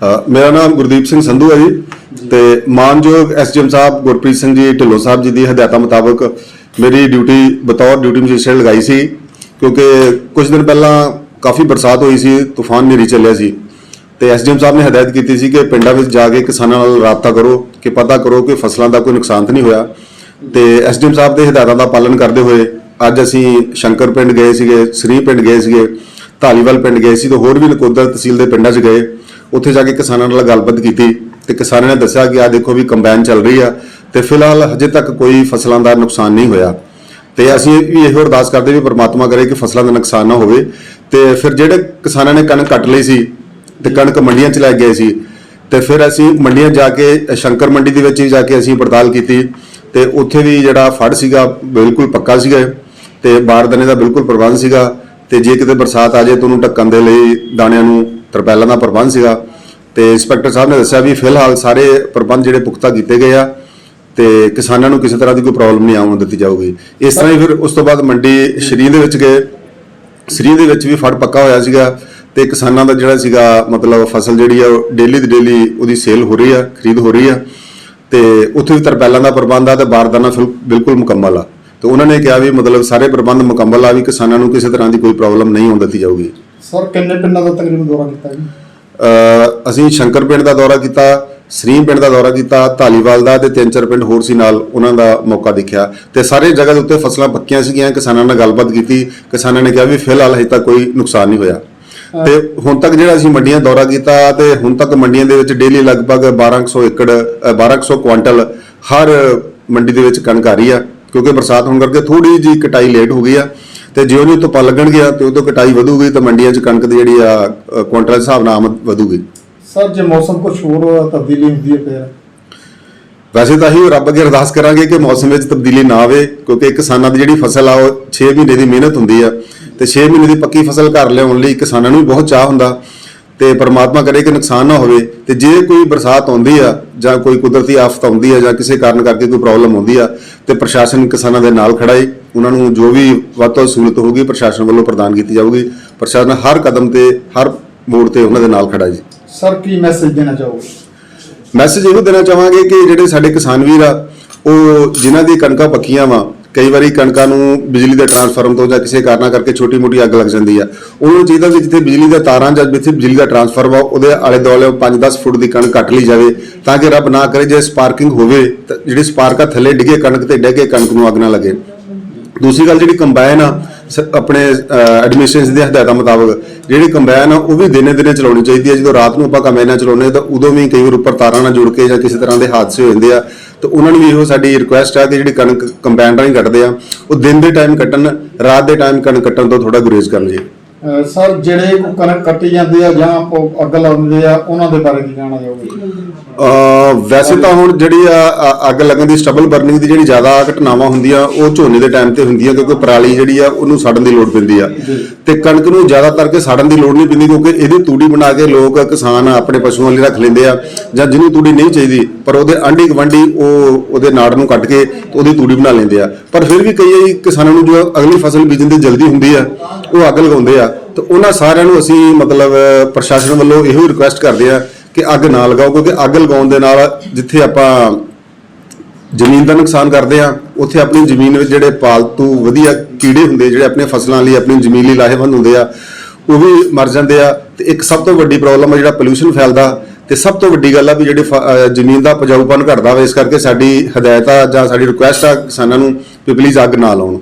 ਮੇਰਾ ਨਾਮ ਗੁਰਦੀਪ ਸਿੰਘ ਸੰਧੂ ਹੈ ਜੀ ਤੇ ਮਾਨਯੋਗ ਐਸਡੀਐਮ ਸਾਹਿਬ ਗੁਰਪ੍ਰੀਤ ਸਿੰਘ ਜੀ, ਢਿੱਲੋਂ ਸਾਹਿਬ ਜੀ ਦੀ ਹਦਾਇਤਾਂ ਮੁਤਾਬਕ ਮੇਰੀ ਡਿਊਟੀ ਬਤੌਰ ਡਿਊਟੀ ਮੈਜਿਸਟਰੇਟ ਲਗਾਈ ਸੀ ਕਿਉਂਕਿ ਕੁਝ ਦਿਨ ਪਹਿਲਾਂ ਕਾਫੀ ਬਰਸਾਤ ਹੋਈ ਸੀ, ਤੂਫਾਨ ਨੇਰੀ ਚੱਲਿਆ ਸੀ ਤੇ ਐਸਡੀਐਮ ਸਾਹਿਬ ਨੇ ਹਦਾਇਤ ਕੀਤੀ ਸੀ ਕਿ ਪਿੰਡਾਂ ਵਿੱਚ ਜਾ ਕੇ ਕਿਸਾਨਾਂ ਨਾਲ ਰਾਬਤਾ ਕਰੋ ਕਿ ਪਤਾ ਕਰੋ ਕਿ ਫਸਲਾਂ ਦਾ ਕੋਈ ਨੁਕਸਾਨ ਤਾਂ ਨਹੀਂ ਹੋਇਆ ਤੇ ਐਸਡੀਐਮ ਸਾਹਿਬ ਦੇ ਹਦਾਇਤਾਂ ਦਾ ਪਾਲਣ ਕਰਦੇ ਹੋਏ ਅੱਜ ਅਸੀਂ ਸ਼ੰਕਰ ਪਿੰਡ ਗਏ ਸੀਗੇ ਸ੍ਰੀ ਪਿੰਡ ਗਏ ਸੀਗੇ, ਧਾਲੀਵਾਲ ਪਿੰਡ ਗਏ ਸੀ ਤੇ ਹੋਰ ਵੀ ਨਕੋਦਰ ਤਹਿਸੀਲ ਦੇ ਪਿੰਡਾਂ 'ਚ ਗਏ ਉੱਥੇ ਜਾ ਕੇ ਕਿਸਾਨਾਂ ਨਾਲ ਗੱਲਬਾਤ ਕੀਤੀ ਤੇ ਕਿਸਾਨਾਂ ਨੇ ਦੱਸਿਆ ਕਿ ਆ ਦੇਖੋ ਵੀ ਕੰਬਾਈਨ ਚੱਲ ਰਹੀ ਆ ਤੇ ਫਿਲਹਾਲ ਹਜੇ ਤੱਕ ਕੋਈ ਫਸਲਾਂ ਦਾ ਨੁਕਸਾਨ ਨਹੀਂ ਹੋਇਆ। ਤੇ ਅਸੀਂ ਵੀ ਇਹੋ ਅਰਦਾਸ ਕਰਦੇ ਵੀ ਪ੍ਰਮਾਤਮਾ ਕਰੇ ਕਿ ਫਸਲਾਂ ਦਾ ਨੁਕਸਾਨ ਨਾ ਹੋਵੇ। ਤੇ ਫਿਰ ਜਿਹੜੇ ਕਿਸਾਨਾਂ ਨੇ ਕਣਕ ਕੱਟ ਲਈ ਸੀ ਤੇ ਕਣਕ ਮੰਡੀਆਂ 'ਚ ਲੈ ਗਏ ਸੀ, ਤੇ ਫਿਰ ਅਸੀਂ ਮੰਡੀਆਂ ਜਾ ਕੇ, ਸ਼ੰਕਰ ਮੰਡੀ ਦੇ ਵਿੱਚ ਵੀ ਜਾ ਕੇ ਅਸੀਂ ਪੜਤਾਲ ਕੀਤੀ ਤੇ ਉੱਥੇ ਵੀ ਜਿਹੜਾ ਫੜ ਸੀਗਾ ਬਿਲਕੁਲ ਪੱਕਾ ਸੀਗਾ ਤੇ ਬਾਰਦਾਨੇ ਦਾ ਬਿਲਕੁਲ ਪ੍ਰਬੰਧ ਸੀਗਾ ਤੇ ਜੇ ਕਿਤੇ ਬਰਸਾਤ ਆ ਜਾਏ ਤਾਂ ਉਹਨੂੰ ਢੱਕਣ ਦੇ ਲਈ ਦਾਣਿਆਂ ਨੂੰ ਤਰਪੈਲਾਂ ਦਾ ਪ੍ਰਬੰਧ ਸੀਗਾ ਤੇ ਇੰਸਪੈਕਟਰ ਸਾਹਿਬ ਨੇ ਦੱਸਿਆ ਵੀ ਫਿਲਹਾਲ ਸਾਰੇ ਪ੍ਰਬੰਧ ਜਿਹੜੇ ਪੁਖਤਾ ਕੀਤੇ ਗਏ ਆ ਤੇ ਕਿਸਾਨਾਂ ਨੂੰ ਕਿਸੇ ਤਰ੍ਹਾਂ ਦੀ ਕੋਈ ਪ੍ਰੋਬਲਮ ਨਹੀਂ ਆਉਣ ਦਿੱਤੀ ਜਾਊਗੀ। ਇਸ ਤਰ੍ਹਾਂ ਹੀ ਫਿਰ ਉਸ ਤੋਂ ਬਾਅਦ ਮੰਡੀ ਸ਼੍ਰੀ ਦੇ ਵਿੱਚ ਗਏ। ਸ੍ਰੀ ਦੇ ਵਿੱਚ ਵੀ ਫੜ ਪੱਕਾ ਹੋਇਆ ਸੀਗਾ ਤੇ ਕਿਸਾਨਾਂ ਦਾ ਜਿਹੜਾ ਸੀਗਾ ਮਤਲਬ ਫਸਲ ਜਿਹੜੀ ਆ ਡੇਲੀ ਦੀ ਡੇਲੀ ਉਹਦੀ ਸੇਲ ਹੋ ਰਹੀ ਆ, ਖਰੀਦ ਹੋ ਰਹੀ ਆ ਤੇ ਉੱਥੇ ਵੀ ਤਰਪੈਲਾਂ ਦਾ ਪ੍ਰਬੰਧ ਆ ਤੇ ਬਾਰਦਾਨਾ ਫਿਲ- ਬਿਲਕੁਲ ਮੁਕੰਮਲ ਆ। ਤੇ ਉਹਨਾਂ ਨੇ ਕਿਹਾ ਵੀ ਮਤਲਬ ਸਾਰੇ ਪ੍ਰਬੰਧ ਮੁਕੰਮਲ ਆ ਵੀ ਕਿਸਾਨਾਂ ਨੂੰ ਕਿਸੇ ਤਰ੍ਹਾਂ ਦੀ ਕੋਈ ਪ੍ਰੋਬਲਮ ਨਹੀਂ ਹੋਣ ਦਿੱਤੀ ਜਾਊਗੀ। ਸਰ ਕਿੰਨੇ ਪਿੰਡਾਂ ਦਾ ਤਕਰੀਬਨ ਦੌਰਾ ਕੀਤਾ ਜੀ? ਅ, ਅਸੀਂ ਸ਼ੰਕਰ ਪਿੰਡ ਦਾ ਦੌਰਾ ਕੀਤਾ ਸ੍ਰੀ ਪਿੰਡ ਦਾ ਦੌਰਾ ਕੀਤਾ ਧਾਲੀਵਾਲ ਦਾ ਤੇ ਤਿੰਨ ਚਾਰ ਪਿੰਡ ਹੋਰ ਸੀ ਨਾਲ ਉਹਨਾਂ ਦਾ ਮੌਕਾ ਦੇਖਿਆ। ਤੇ ਸਾਰੇ ਜਗ੍ਹਾ ਦੇ ਉੱਤੇ ਫਸਲਾਂ ਪੱਕੀਆਂ ਸੀਗੀਆਂ ਕਿਸਾਨਾਂ ਨਾਲ ਗੱਲਬਾਤ ਕੀਤੀ ਕਿਸਾਨਾਂ ਨੇ ਕਿਹਾ ਵੀ ਫਿਲਹਾਲ ਹਜੇ ਤੱਕ ਕੋਈ ਨੁਕਸਾਨ ਨਹੀਂ ਹੋਇਆ। ਤੇ ਹੁਣ ਤੱਕ ਜਿਹੜਾ ਅਸੀਂ ਮੰਡੀਆਂ ਦੌਰਾ ਕੀਤਾ ਤੇ ਹੁਣ ਤੱਕ ਮੰਡੀਆਂ ਦੇ ਵਿੱਚ ਡੇਲੀ ਲਗਭਗ 1200 ਏਕੜ ਅ, 1200 ਕੁਆਂਟਲ ਹਰ ਮੰਡੀ ਦੇ ਵਿੱਚ ਕਣਕ ਆ ਰਹੀ ਆ ਕਿਉਂਕਿ ਬਰਸਾਤ ਹੋਣ ਕਰਕੇ ਥੋੜੀ ਜੀ ਕਟਾਈ ਲੇਟ ਹੋ ਗਈ ਆ। ਤੇ ਜਿਉਂ ਜਿਉਂ ਧੁੱਪਾਂ ਲੱਗਣਗੀਆਂ ਤੇ ਉਦੋਂ ਕਟਾਈ ਵਧੂਗੀ ਤਾਂ ਮੰਡੀਆਂ 'ਚ ਕਣਕ ਦੀ ਜਿਹੜੀ ਆ ਅ, ਕੁਆਂਟਲ ਦੇ ਹਿਸਾਬ ਨਾਲ ਆਮਦ ਵਧੂਗੀ। ਸਰ ਜੇ ਮੌਸਮ ਕੁਝ ਹੋਰ ਤਬਦੀਲੀ ਹੁੰਦੀ ਹੈ ਫਿਰ? ਵੈਸੇ ਤਾਂ ਹੀ ਰੱਬ ਅੱਗੇ ਅਰਦਾਸ ਕਰਾਂਗੇ ਕਿ ਮੌਸਮ ਵਿੱਚ ਤਬਦੀਲੀ ਨਾ ਆਵੇ ਕਿਉਂਕਿ ਕਿਸਾਨਾਂ ਦੀ ਜਿਹੜੀ ਫਸਲ ਆ ਉਹ 6 ਮਹੀਨੇ ਦੀ ਮਿਹਨਤ ਹੁੰਦੀ ਆ ਤੇ 6 ਮਹੀਨੇ ਦੀ ਪੱਕੀ ਫਸਲ ਘਰ ਲਿਆਉਣ ਲਈ ਕਿਸਾਨਾਂ ਨੂੰ ਵੀ ਬਹੁਤ ਚਾਹ ਹੁੰਦਾ ਤੇ ਪ੍ਰਮਾਤਮਾ ਕਰੇ ਕਿ ਨੁਕਸਾਨ ਨਾ ਹੋਵੇ ਤੇ ਜੇ ਕੋਈ ਬਰਸਾਤ ਆਉਂਦੀ ਆ ਜਾਂ ਕੋਈ ਕੁਦਰਤੀ ਆਫਤ ਆਉਂਦੀ ਆ ਜਾਂ ਕਿਸੇ ਕਾਰਨ ਕਰਕੇ ਕੋਈ ਪ੍ਰੋਬਲਮ ਆਉਂਦੀ ਆ ਤੇ ਪ੍ਰਸ਼ਾਸਨ ਕਿਸਾਨਾਂ ਦੇ ਨਾਲ ਖੜਾ ਹੈ ਉਹਨਾਂ ਨੂੰ ਜੋ ਵੀ ਵੱਧ ਤੋਂ ਸਹੂਲਤ ਹੋਊਗੀ ਪ੍ਰਸ਼ਾਸਨ ਵੱਲੋਂ ਪ੍ਰਦਾਨ ਕੀਤੀ ਜਾਊਗੀ। ਪ੍ਰਸ਼ਾਸਨ ਹਰ ਕਦਮ ਤੇ ਹਰ ਮੋੜ ਤੇ ਉਹਨਾਂ ਦੇ ਨਾਲ ਖੜਾ ਜੀ। ਸਰ ਕੀ ਮੈਸੇਜ ਦੇਣਾ ਚਾਹੋਗੇ? ਮੈਸੇਜ ਇਹੋ ਦੇਣਾ ਚਾਹਾਂਗੇ ਕਿ ਜਿਹੜੇ ਸਾਡੇ ਕਿਸਾਨ ਵੀਰ ਆ ਉਹ ਜਿਨ੍ਹਾਂ ਦੀ ਕਣਕਾਂ ਪੱਕੀਆਂ ਵਾ ਕਈ ਵਾਰੀ ਕਣਕਾਂ ਨੂੰ ਬਿਜਲੀ ਦੇ ਟਰਾਂਸਫਾਰਮ ਤੋਂ ਜਾਂ ਕਿਸੇ ਕਾਰਨਾਂ ਕਰਕੇ ਛੋਟੀ-ਮੋਟੀ ਅੱਗ ਲੱਗ ਜਾਂਦੀ ਆ ਉਹਨਾਂ ਚਾਹੀਦਾ ਕਿ ਜਿੱਥੇ ਬਿਜਲੀ ਦਾ ਤਾਰਾਂ ਜਾਂ ਜਿੱਥੇ ਬਿਜਲੀ ਦਾ ਟਰਾਂਸਫਾਰਮ ਆ ਉਹਦੇ ਆਲੇ ਦੁਆਲੇ 5-10 ਫੁੱਟ ਦੀ ਕਣਕ ਕੱਟ ਲਈ ਜਾਵੇ ਤਾਂ ਕਿ ਰੱਬ ਨਾ ਕਰੇ ਜੇ ਸਪਾਰਕਿੰਗ ਹੋਵੇ ਤਾਂ ਜਿਹੜੀ ਸਪਾਰਕ ਥੱਲੇ ਡਿੱਗੇ ਕਣਕ ਤੇ ਡਿੱਗੇ ਕਣਕ ਨੂੰ ਅੱਗ ਨਾ ਲੱਗੇ। ਦੂਸਰੀ ਗੱਲ ਜਿਹੜੀ ਕੰਬਾਈਨ ਆ, ਸ- ਆਪਣੇ ਐਡਮਿਨਿਸਟ੍ਰੇਸ਼ਨ ਦੇ ਹਦਾਇਤਾਂ ਮੁਤਾਬਕ, ਜਿਹੜੀ ਕੰਬਾਈਨ ਆ, ਉਹ ਵੀ ਦਿਨੇ ਦਿਨੇ ਚਲਾਉਣੀ ਚਾਹੀਦੀ ਹੈ। ਜਦੋਂ ਰਾਤ ਨੂੰ ਆਪਾਂ ਕੰਬਾਈਨਾਂ ਚਲਾਉਂਦੇ ਹਾਂ, ਤਾਂ ਉਦੋਂ ਵੀ ਕਈ ਵਾਰ ਉੱਪਰ ਤਾਰਾਂ ਨਾਲ ਜੁੜ ਕੇ ਜਾਂ ਕਿਸੇ ਤਰ੍ਹਾਂ ਦੇ ਹਾਦਸੇ ਹੋ ਜਾਂਦੇ ਆ। ਤਾਂ ਉਹਨਾਂ ਨੂੰ ਵੀ ਇਹੋ ਸਾਡੀ ਰਿਕੁਐਸਟ ਆ ਕਿ ਜਿਹੜੀ ਕਣਕ ਕੰਬਾਈਨ ਰਾਹੀਂ ਕੱਟਦੇ ਆ, ਉਹ ਦਿਨ ਦੇ ਟਾਈਮ ਕੱਟਣ, ਰਾਤ ਦੇ ਟਾਈਮ ਕਣਕ ਕੱਟਣ ਤੋਂ ਥੋੜਾ ਗੁਰੇਜ਼ ਕਰਨ ਜੀ ਸਰ ਜਿਹੜੇ ਕੋ ਕਣਕ ਕੱਟੀ ਜਾਂਦੀ ਆ ਜਾਂ ਅੱਗ ਲਾਉਂਦੇ ਆ ਉਹਨਾਂ ਦੇ ਬਾਰੇ ਕੀ ਕਹਿਣਾ ਚਾਹੋਗੇ? ਅ ਵੈਸੇ ਤਾਂ ਹੁਣ ਜਿਹੜੀ ਆ ਅੱਗ ਲੱਗਣ ਦੀ ਸਟਬਲ ਬਰਨਿੰਗ ਦੀ ਜਿਹੜੀ ਜ਼ਿਆਦਾ ਘਟਨਾਵਾਂ ਹੁੰਦੀਆਂ ਉਹ ਝੋਨੇ ਦੇ ਟਾਈਮ ਤੇ ਹੁੰਦੀਆਂ ਕਿਉਂਕਿ ਪਰਾਲੀ ਜਿਹੜੀ ਆ ਉਹਨੂੰ ਸੜਨ ਦੀ ਲੋੜ ਪੈਂਦੀ ਆ। ਤੇ ਕਣਕ ਨੂੰ ਜ਼ਿਆਦਾਤਰ ਕੇ ਸੜਨ ਦੀ ਲੋੜ ਨਹੀਂ ਪੈਂਦੀ ਕਿਉਂਕਿ ਇਹਦੀ ਤੂੜੀ ਬਣਾ ਕੇ ਲੋਕ ਕਿਸਾਨ ਆਪਣੇ ਪਸ਼ੂਆਂ ਲਈ ਰੱਖ ਲੈਂਦੇ ਆ ਜਾਂ ਜਿਹਨੂੰ ਤੂੜੀ ਨਹੀਂ ਚਾਹੀਦੀ ਪਰ ਉਹਦੇ ਆਂਢੀ ਗਵੰਡੀ ਉਹ ਉਹਦੇ ਨਾੜ ਨੂੰ ਕੱਟ ਕੇ ਉਹਦੀ ਤੂੜੀ ਬਣਾ ਲੈਂਦੇ ਆ। ਪਰ ਫਿਰ ਵੀ ਕਈ ਕਿਸਾਨਾਂ ਨੂੰ ਜੋ ਅਗਲੀ ਫਸਲ ਬੀਜਣ ਦੀ ਜਲਦੀ ਹੁੰਦੀ ਆ ਉਹ ਅੱਗ ਲਗਾਉਂਦੇ ਆ। ਤੇ ਉਹਨਾਂ ਸਾਰਿਆਂ ਨੂੰ ਅਸੀਂ ਮਤਲਬ ਪ੍ਰਸ਼ਾਸਨ ਵੱਲੋਂ ਇਹੋ ਰਿਕੁਐਸਟ ਕਰਦੇ ਆ ਕਿ ਅੱਗ ਨਾ ਲਗਾਓ, ਕਿਉਂਕਿ ਅੱਗ ਲਗਾਉਣ ਦੇ ਨਾਲ ਜਿੱਥੇ ਆਪਾਂ ਜ਼ਮੀਨ ਦਾ ਨੁਕਸਾਨ ਕਰਦੇ ਆ ਉੱਥੇ ਆਪਣੀ ਜ਼ਮੀਨ ਵਿੱਚ ਜਿਹੜੇ ਪਾਲਤੂ ਵਧੀਆ ਕੀੜੇ ਹੁੰਦੇ ਜਿਹੜੇ ਆਪਣੇ ਫਸਲਾਂ ਲਈ, ਆਪਣੀ ਜ਼ਮੀਨ ਲਈ ਲਾਹੇਵੰਦ ਹੁੰਦੇ ਆ, ਉਹ ਵੀ ਮਰ ਜਾਂਦੇ ਆ। ਤੇ ਇੱਕ ਸਭ ਤੋਂ ਵੱਡੀ ਪ੍ਰੋਬਲਮ ਆ ਜਿਹੜਾ ਪੋਲੂਸ਼ਨ ਫੈਲਦਾ, ਤੇ ਸਭ ਤੋਂ ਵੱਡੀ ਗੱਲ ਆ ਵੀ ਜਿਹੜੇ ਫ- ਜ਼ਮੀਨ ਦਾ ਉਪਜਾਊਪਨ ਘਟਦਾ ਵਾ, ਇਸ ਕਰਕੇ ਸਾਡੀ ਹਦਾਇਤ ਆ ਜਾਂ ਸਾਡੀ ਰਿਕੁਐਸਟ ਆ ਕਿਸਾਨਾਂ ਨੂੰ ਵੀ ਪਲੀਜ਼ ਅੱਗ ਨਾ ਲਾਉਣ।